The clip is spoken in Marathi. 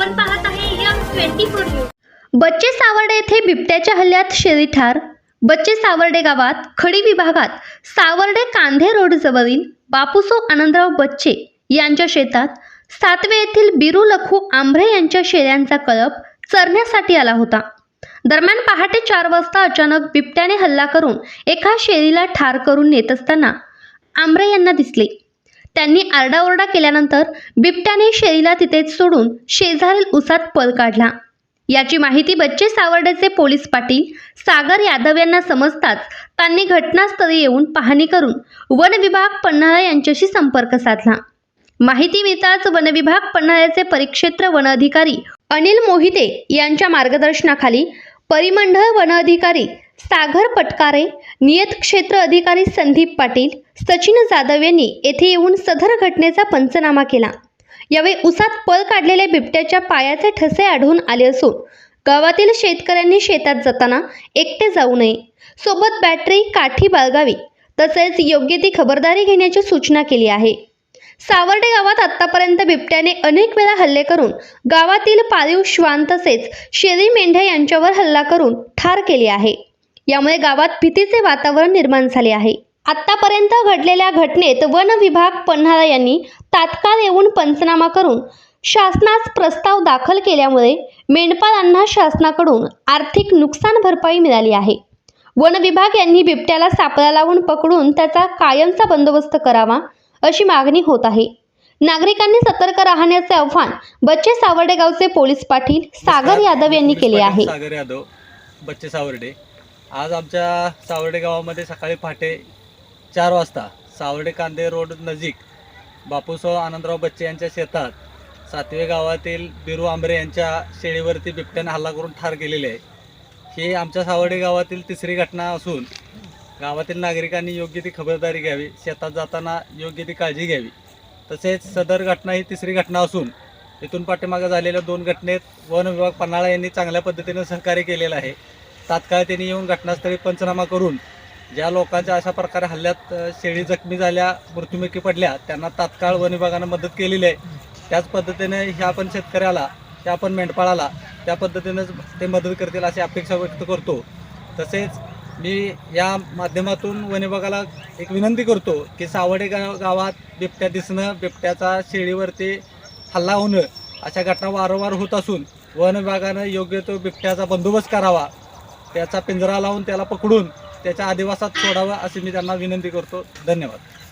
आपण पाहत आहे यम ट्वेंटी फोर न्यूज. बच्चे सावर्डे येथे बिबट्याच्या हल्ल्यात शेळी ठार. बच्चे सावर्डे गावात खडी विभागात सावर्डे कांधे रोड जवळील बापूसो आनंदराव बच्चे यांच्या शेतात सातवे येथील बिरू लखू आंभरे यांच्या शेळ्यांचा कळप चरण्यासाठी आला होता. दरम्यान पहाटे चार वाजता अचानक बिबट्याने हल्ला करून एका शेळीला ठार करून नेत असताना आंभ्रे यांना दिसले. त्यांनी आरडाओरडा केल्यानंतर बिबट्याने शेळीला तिथेच सोडून शेजारील उसात पळ काढला. याची माहिती बच्चे सावर्डेचे पोलीस पाटील सागर यादव यांना समजताच त्यांनी घटनास्थळी येऊन पाहणी करून वन विभाग पन्हाळा यांच्याशी संपर्क साधला. माहिती मिळताच वनविभाग पन्हाळ्याचे परिक्षेत्र वन अधिकारी अनिल मोहिते यांच्या मार्गदर्शनाखाली परिमंडळ वन अधिकारी सागर पटकारे नियत क्षेत्र अधिकारी संदीप पाटील सचिन जाधव यांनी येथे येऊन सदर घटनेचा पंचनामा केला. यावेळी उसात पळ काढलेल्या बिबट्याच्या पायाचे ठसे आढळून आले असून गावातील शेतकऱ्यांनी शेतात जाताना एकटे जाऊ नये. सोबत बॅटरी काठी बाळगावी तसेच योग्य ती खबरदारी घेण्याची सूचना केली आहे. सावर्डे गावात आतापर्यंत बिबट्याने अनेक वेळा हल्ले करून गावातील पाळीव श्वान तसेच शेरी मेंढ्या यांच्यावर हल्ला करून ठार केले आहे. यामुळे गावात भीतीचे वातावरण निर्माण झाले आहे. आतापर्यंत घडलेल्या घटनेत वन विभाग पन्हाळा यांनी तात्काळ येऊन पंचनामा करून शासनास प्रस्ताव दाखल केल्यामुळे मेंढपाळांना शासनाकडून आर्थिक नुकसान भरपाई मिळाली आहे. वन विभाग यांनी बिबट्याला सापळा लावून पकडून त्याचा कायमचा बंदोबस्त करावा अशी मागणी होत आहे. नागरिकांनी सतर्क राहण्याचे आव्हान बच्चे सावर्डे गावचे पोलीस पाटील सागर यादव यांनी केले आहे. सागर यादव बच्चे सावर्डे. आज आमच्या सावर्डे गावामध्ये सकाळी पहाटे चार वाजता सावर्डे कांदे रोड नजीक बापूसो आनंदराव बच्चे यांच्या शेतात सातवे गावातील बिरू आंबरे यांच्या शेळीवरती बिबट्याने हल्ला करून ठार केलेले आहे. ही आमच्या सावर्डे गावातील तिसरी घटना असून गावातील नागरिकांनी योग्य ती खबरदारी घ्यावी शेतात जाताना योग्य ती काळजी घ्यावी. तसेच सदर घटना ही तिसरी घटना असून इथून पाठीमागं झालेल्या दोन घटनेत वन विभाग पन्हाळा यांनी चांगल्या पद्धतीनं सहकार्य केलेलं आहे. तात्काळ त्यांनी येऊन घटनास्थळी पंचनामा करून ज्या लोकांच्या अशा प्रकारे हल्ल्यात शेळी जखमी झाल्या मृत्युमुखी पडल्या त्यांना तात्काळ वन विभागानं मदत केलेली आहे. त्याच पद्धतीने ह्या पण शेतकऱ्याला त्या पण मेंढपाळाला त्या पद्धतीनंच ते मदत करतील अशी अपेक्षा व्यक्त करतो. तसेच मी या माध्यमातून वन विभागाला एक विनंती करतो की सावडे गाव गावात बिबट्या दिसणं बिबट्याचा शेळीवरती हल्ला होणं अशा घटना वारंवार होत असून वन विभागानं योग्य तो बिबट्याचा बंदोबस्त करावा. त्याचा पिंजरा लावून त्याला पकडून त्याच्या आदिवासात सोडावं अशी मी त्यांना विनंती करतो. धन्यवाद.